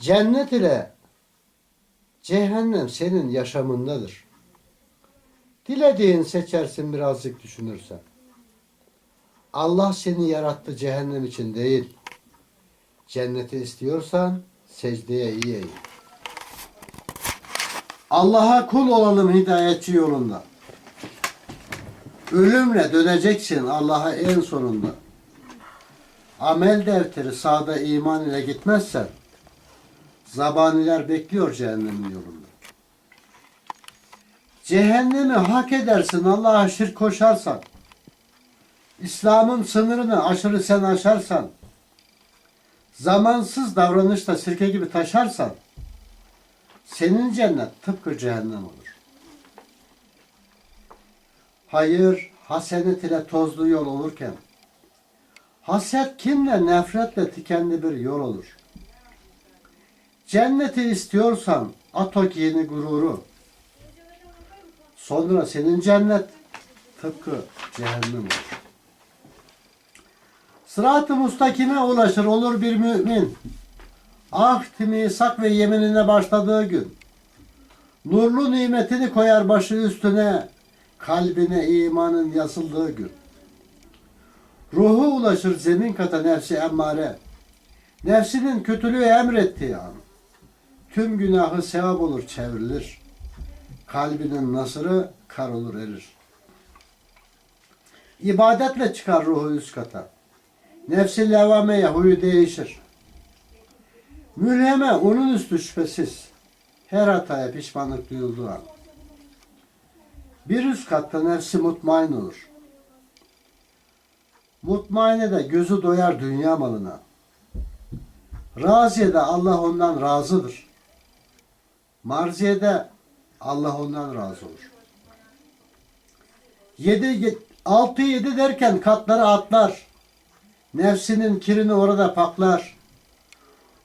Cennet ile cehennem senin yaşamındadır. Dilediğin seçersin birazcık düşünürsen. Allah seni yarattı cehennem için değil. Cenneti istiyorsan secdeye iyi eğil. Allah'a kul olalım hidayetçi yolunda. Ölümle döneceksin Allah'a en sonunda. Amel defteri sağda iman ile gitmezsen zabaniler bekliyor cehennemin yolunda. Cehennemi hak edersin Allah'a şirk koşarsan. İslam'ın sınırını aşırı sen aşarsan. Zamansız davranışla sirke gibi taşarsan. Senin cennet tıpkı cehennem olur. Hayır, hasenet ile tozlu yol olurken, haset kinle nefretle tikenli bir yol olur. Cenneti istiyorsan at o kini gururu. Sonra senin cennet tıpkı cehennem olur. Sırat-ı mustakime ulaşır olur bir mümin. Ahd, misak ve yeminine başladığı gün. Nurlu nimetini koyar başı üstüne, kalbine imanın yazıldığı gün. Ruhu ulaşır zemin kata nefsi emmare. Nefsinin kötülüğü emrettiği an. Tüm günahı sevap olur çevrilir. Kalbinin nasırı kar olur erir. İbadetle çıkar ruhu üst kata. Nefsi levameye huyu değişir. Mülheme onun üstü şüphesiz. Her hataya pişmanlık duyulduğu an. Bir üst katta nefsi mutmain olur. Mutmaine de gözü doyar dünya malına. Raziye de Allah ondan razıdır. Marziye de Allah ondan razı olur. Yedi, altı yedi derken katları atlar. Nefsinin kirini orada paklar.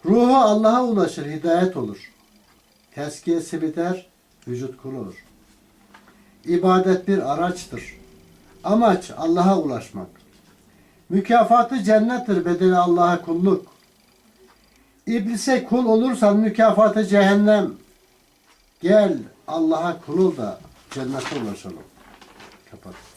Ruhu Allah'a ulaşır, hidayet olur. Tezkiyesi biter, vücut kul olur. İbadet bir araçtır. Amaç Allah'a ulaşmak. Mükafatı cennettir, bedeli Allah'a kulluk. İblise kul olursan mükafatı cehennem. Gel Allah'a kul ol da cennete ulaşalım. Kapat.